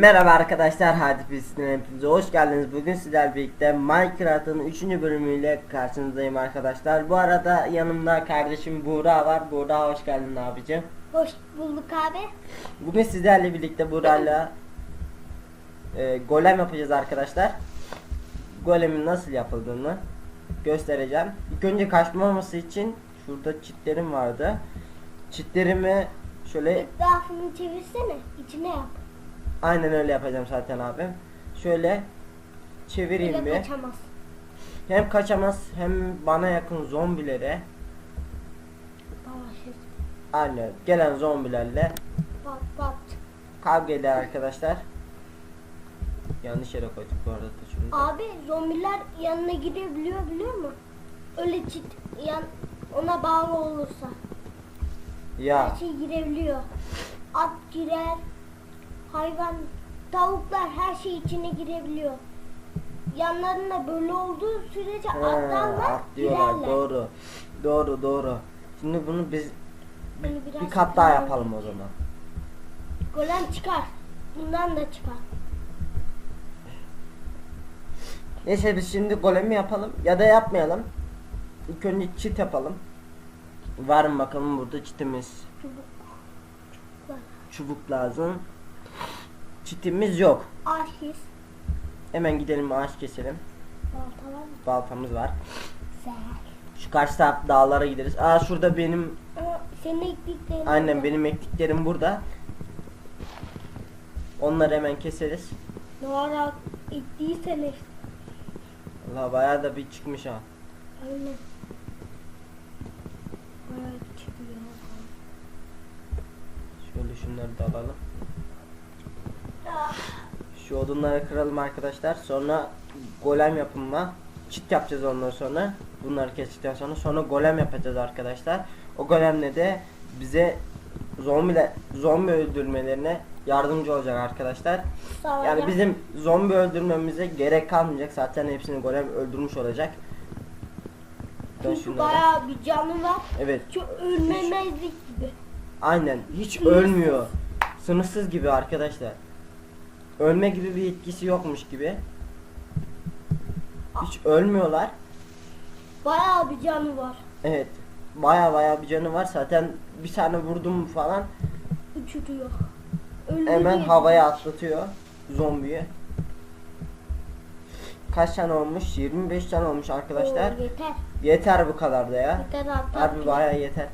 Merhaba arkadaşlar hadi pisine hepinize hoş geldiniz. Bugün sizlerle birlikte Minecraft'ın 3. bölümüyle karşınızdayım arkadaşlar. Bu arada yanımda kardeşim Buğra var. Buğra hoş geldin abicim. Hoş bulduk abi. Bugün sizlerle birlikte Buğra'yla e, golem yapacağız arkadaşlar. Golemin nasıl yapıldığını göstereceğim. İlk önce kaçmaması için şurada çitlerim vardı. Çitlerimi şöyle Etrafını çevirsene. içine yap. Aynen öyle yapacağım zaten abi. Şöyle çevireyim Öyle bir. kaçamaz. Hem kaçamaz hem bana yakın zombilere Savaşır. aynı gelen zombilerle Pat pat. kavga eder arkadaşlar. Yanlış yere koyduk bu arada şunu. Abi zombiler yanına girebiliyor biliyor musun? Öyle çit yan ona bağlı olursa. Ya Her şey girebiliyor. At girer. Hayvan, tavuklar her şey içine girebiliyor. Yanlarında böyle olduğu sürece he, atlarlar atlıyorlar girerler. doğru. Doğru doğru. Şimdi bunu biz Bunu biraz bir kat daha daha- yapalım o zaman. Golem çıkar. Bundan da çıkar. Neyse biz şimdi golemi yapalım ya da yapmayalım. İlk önce çit yapalım. Var mı bakalım burada çitimiz. Çubuk. Çubuk lazım. Çitimiz yok. Arşiz. Hemen gidelim ağaç keselim. Balta var mı? Baltamız var. Güzel. Şu karşı taraf dağlara gideriz. Aa şurada benim Ama senin ektiklerin var. benim ektiklerim burada. Onları hemen keseriz. Ne ara ektiyseniz. Allah bayağı da bir çıkmış ha. Aynen. Bayağı çıkıyor. Şöyle şunları da alalım. Şu odunları kıralım arkadaşlar. Sonra golem yapımına çit yapacağız ondan sonra. Bunları kestikten sonra sonra golem yapacağız arkadaşlar. O golemle de bize zombi zombi öldürmelerine yardımcı olacak arkadaşlar. ol Yani ya. bizim zombi öldürmemize gerek kalmayacak. Zaten hepsini golem öldürmüş olacak. Çünkü bayağı bir canı var. Evet. Çok ölmemezlik gibi. Aynen. Hiç Sınırsız. ölmüyor. Sınırsız gibi arkadaşlar. Ölme gibi bir etkisi yokmuş gibi. Hiç ölmüyorlar. Bayağı bir canı var. Evet. Baya baya bir canı var. Zaten bir tane vurdum falan Uçuruyor. Öldü hemen havaya atlatıyor zombiyi. Kaç tane olmuş? 25 tane olmuş arkadaşlar. Oo, yeter. Yeter bu kadar da ya. Yeter artık. Harbi baya yeter.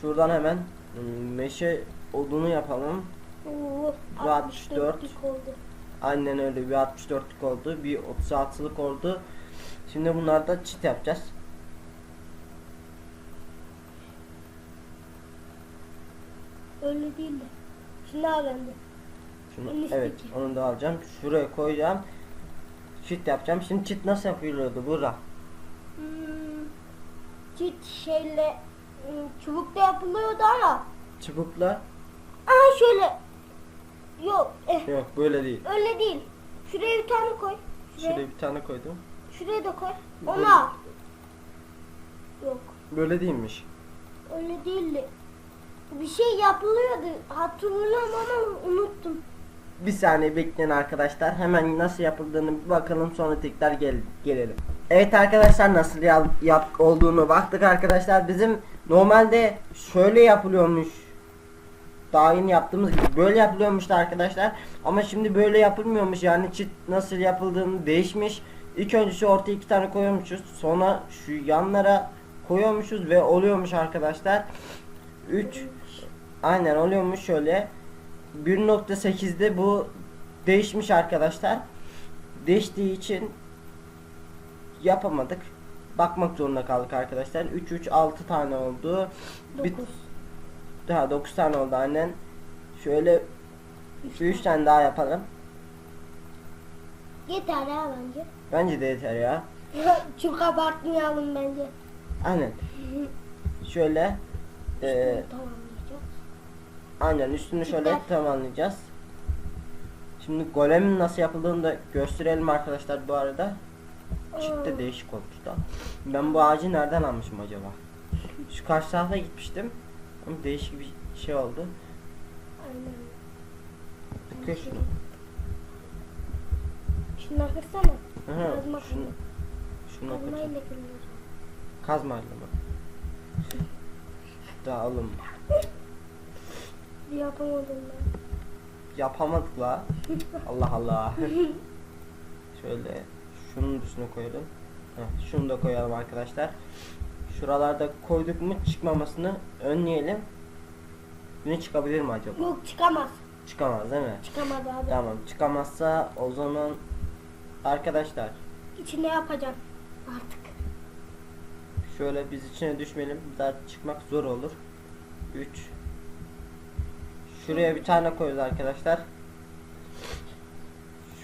Şuradan hemen hmm, meşe odunu yapalım. Oo, Bu 64. 64'lük oldu. Aynen öyle bir 64'lük oldu. Bir 36'lık oldu. Şimdi bunlarda çit yapacağız. Öyle değil de. Şimdi al bende. Şunu En evet üstteki. onu da alacağım. Şuraya koyacağım. Çit yapacağım. Şimdi çit nasıl yapılıyordu burada? Hmm, çit şeyle hmm, çubukta yapılıyordu ama Çubukla. Şöyle yok eh, Yok böyle değil. öyle değil. Şuraya bir tane koy. Şuraya, Şuraya bir tane koydum. şuraya da koy. Böyle. Ona. Yok Böyle değilmiş. öyle değildi. Bir şey yapılıyordu. Hatırlıyorum ama unuttum. Bir saniye bekleyin arkadaşlar. Hemen nasıl yapıldığını bir bakalım sonra tekrar gel gelelim. Evet arkadaşlar nasıl yap, yap olduğunu baktık arkadaşlar. Bizim normalde şöyle yapılıyormuş. Daha yeni yaptığımız gibi böyle yapılıyormuştu arkadaşlar. Ama şimdi böyle yapılmıyormuş. Yani çit nasıl yapıldığını değişmiş. İlk önce şu ortaya iki tane koyuyormuşuz. Sonra şu yanlara koyuyormuşuz ve oluyormuş arkadaşlar. 3 Aynen oluyormuş şöyle. 1.8'de bu değişmiş arkadaşlar. Değiştiği için yapamadık. Bakmak zorunda kaldık arkadaşlar. 3 3 6 tane oldu. Bir 9. daha 9 tane oldu aynen. Şöyle 3 tane daha yapalım. Yeter ya bence. Bence de yeter ya. Çok abartmayalım bence. Aynen. Şöyle Tamamlayacağız. aynen üstünü şöyle Yeter. tamamlayacağız. Şimdi golemin nasıl yapıldığını da gösterelim arkadaşlar bu arada. Çit de değişik olmuş da. Ben bu ağacı nereden almışım acaba? Şu karşı tarafa gitmiştim. Ama değişik bir şey oldu. Aynen. Kır şunu. Şunu kırsana. Aha, Kazma şunu, şunu kır. Kazmayla kırılır. Kazmayla mı? Daha oğlum Yapamadım ben. yapamadık la. Allah Allah. Şöyle şunun üstüne koyalım. Heh, şunu da koyalım arkadaşlar. Şuralarda koyduk mu çıkmamasını önleyelim. Yine çıkabilir mi acaba? Yok çıkamaz. Çıkamaz değil mi? Çıkamaz abi. Tamam çıkamazsa o zaman arkadaşlar İçine yapacağım. Artık. şöyle biz içine düşmeyelim. Daha çıkmak zor olur. 3 Şuraya bir tane koyuyoruz arkadaşlar.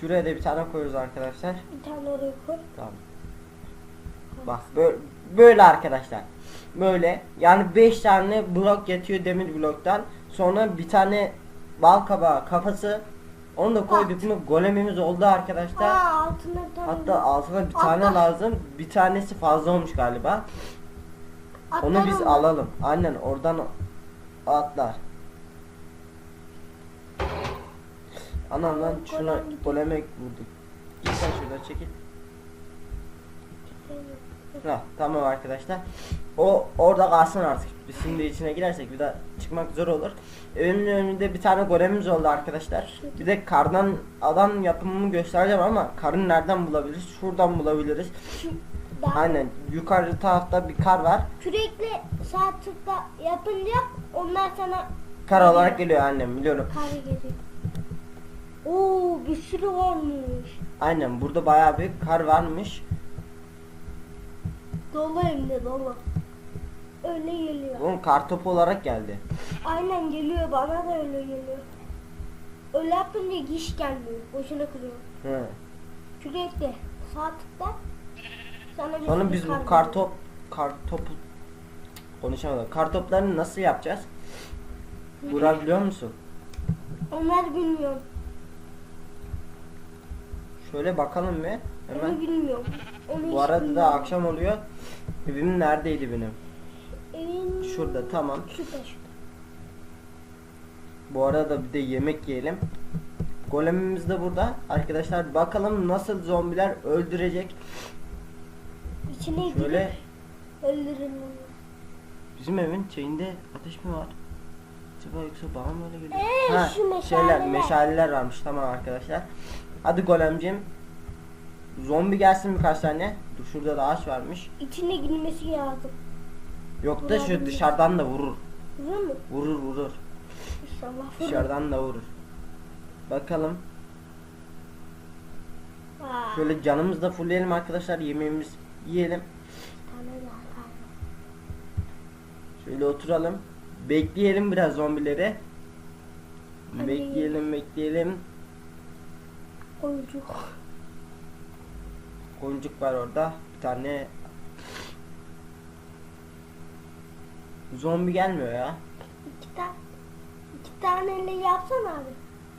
Şuraya da bir tane koyuyoruz arkadaşlar. Bir tane oraya koy. Tamam. Bak böyle, böyle arkadaşlar. Böyle yani 5 tane blok yatıyor demir bloktan. Sonra bir tane bal kabağı kafası onu da koyduk mu golemimiz oldu arkadaşlar. Aa altına. Hatta altına bir tane lazım. Bir tanesi fazla olmuş galiba. Atlar Onu biz alalım. Aynen oradan atlar. Anam lan şuna goleme vurduk. Git sen şuradan çekil. Ha, tamam arkadaşlar. O orada kalsın artık. Biz şimdi içine girersek bir daha çıkmak zor olur. Evimin önünde bir tane golemimiz oldu arkadaşlar. Bir de kardan adam yapımını göstereceğim ama karın nereden bulabiliriz? Şuradan bulabiliriz. Daha Aynen yukarı tarafta bir kar var. Sürekli sağ tıkla yapınca onlar sana Kar olarak geliyor annem biliyorum. kare geliyor. Oo bir sürü varmış. Aynen burada bayağı bir kar varmış. Dolu hem de dolu. Öyle geliyor. Bunun kar topu olarak geldi. Aynen geliyor bana da öyle geliyor. Öyle yapınca giş gelmiyor. Boşuna kırıyor. He. Sürekli sağ tıkla sana bir Sonra biz bu kar kar geliyor. top kar topu konuşamadım. Kar toplarını nasıl yapacağız? Burak biliyor musun? Onlar bilmiyorum. Şöyle bakalım bir. Onu Hemen. bilmiyorum. Onu Bu hiç arada da bilmiyorum. akşam oluyor. Evim neredeydi benim? Evin... Şurada tamam. Şurada şurada. Bu arada bir de yemek yiyelim. Golemimiz de burada. Arkadaşlar bakalım nasıl zombiler öldürecek. İçine Şöyle girip öldürün onu. bizim evin şeyinde ateş mi var? Acaba yoksa bana mı öyle geliyor? Ee, şu meşaleler. Şeyler, meşaleler varmış tamam arkadaşlar. Hadi golemciğim. Zombi gelsin birkaç tane. Dur şurada da ağaç varmış. İçine girmesi lazım. Yok da şu dışarıdan da vurur. Vurur mu? Vurur vurur. İnşallah vurur. Dışarıdan da vurur. Bakalım. Aa, Şöyle canımızı da fullleyelim arkadaşlar. Yemeğimiz yiyelim. Şöyle oturalım. Bekleyelim biraz zombileri. Hadi. Bekleyelim bekleyelim. Oyuncuk. Koyuncuk var orada. Bir tane Zombi gelmiyor ya. İki tane. İki taneyle yapsana abi.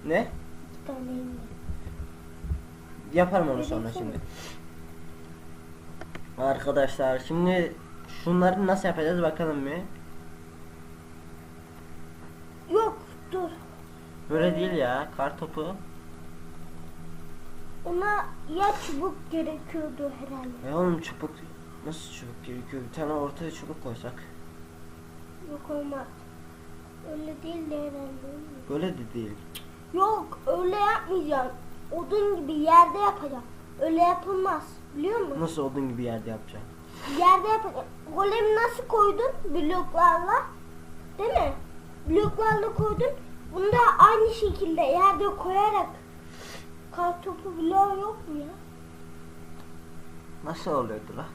Ne? İki taneyle. Yaparım onu sonra şimdi. Arkadaşlar şimdi şunları nasıl yapacağız bakalım bir. Yok dur. Böyle değil ya kar topu. Ona ya çubuk gerekiyordu herhalde. Ya oğlum çubuk nasıl çubuk gerekiyor? Bir tane ortaya çubuk koysak. Yok olmaz. Öyle değil de herhalde. Böyle de değil. Yok öyle yapmayacağım. Odun gibi yerde yapacağım. Öyle yapılmaz. Biliyor musun? Nasıl odun gibi yerde yapacağım? Yerde yapacağım. Golemi nasıl koydun? Bloklarla. Değil mi? Bloklarla koydun. Bunu da aynı şekilde yerde koyarak kartopu bloğu yok mu ya? Nasıl oluyordu la?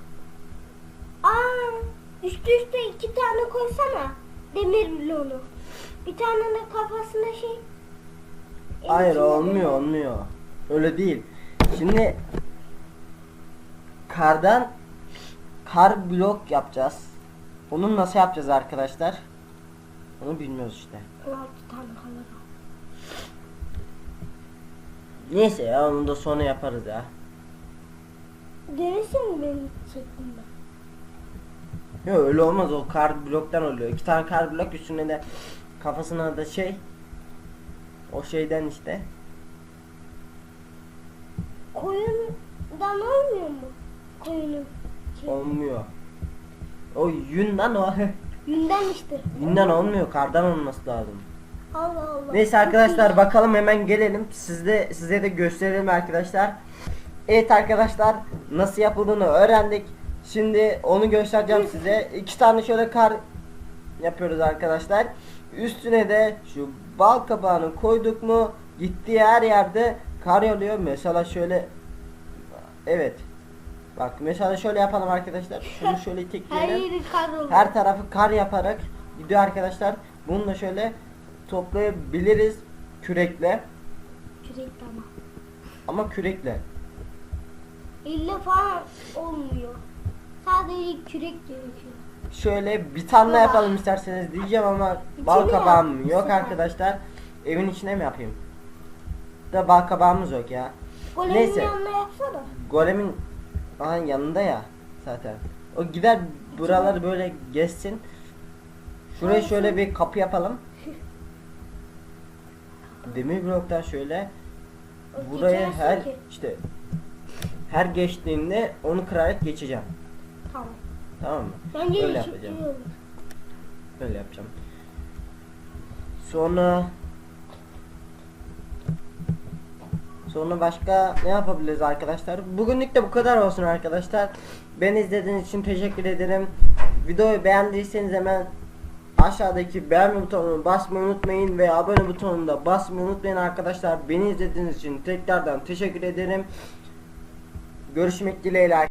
Aa, üst üste iki tane koysana. Demir bloğunu. Bir tane de kafasına şey. Hayır içine olmuyor olmuyor. Öyle değil. Şimdi kardan kar blok yapacağız. Onu nasıl yapacağız arkadaşlar? Onu bilmiyoruz işte. 16 tane kalır. Neyse ya onu da sonra yaparız ya. Denesin mi benim şeklimde? Yok öyle olmaz o kar bloktan oluyor. İki tane kar blok üstüne de kafasına da şey O şeyden işte. Koyundan olmuyor mu? Koyunun. Şey, Olmuyor. O yünden o. Yünden işte. yünden olmuyor. Kardan olması lazım. Allah Allah. Neyse arkadaşlar bakalım hemen gelelim. Sizde size de gösterelim arkadaşlar. Evet arkadaşlar nasıl yapıldığını öğrendik. Şimdi onu göstereceğim size. İki tane şöyle kar yapıyoruz arkadaşlar. Üstüne de şu bal kabağını koyduk mu gittiği her yerde kar oluyor. Mesela şöyle Evet. Bak mesela şöyle yapalım arkadaşlar. Şunu şöyle Her tekleyelim. oluyor. Her tarafı kar yaparak gidiyor arkadaşlar. Bunu da şöyle toplayabiliriz kürekle Kürek tamam. ama kürekle. Elle falan olmuyor. Sadece kürek gerekiyor. Şöyle bir tane yapalım isterseniz diyeceğim ama bal kabağım yap, yok süper. arkadaşlar. Evin içine mi yapayım? Da bal kabağımız yok ya. Golemin Neyse. yanına yapsana. Golemin aha yanında ya zaten. O gider buraları böyle geçsin. Şuraya şöyle bir kapı yapalım. Demir bloktan şöyle buraya geçemezsin her ki. işte her geçtiğinde onu kırarak geçeceğim. Tamam. Tamam mı? Bence Öyle yapacağım. olur. Böyle yapacağım. Sonra Sonra başka ne yapabiliriz arkadaşlar? Bugünlük de bu kadar olsun arkadaşlar. Beni izlediğiniz için teşekkür ederim. Videoyu beğendiyseniz hemen aşağıdaki beğenme butonuna basmayı unutmayın ve abone butonuna da basmayı unutmayın arkadaşlar. Beni izlediğiniz için tekrardan teşekkür ederim. Görüşmek dileğiyle.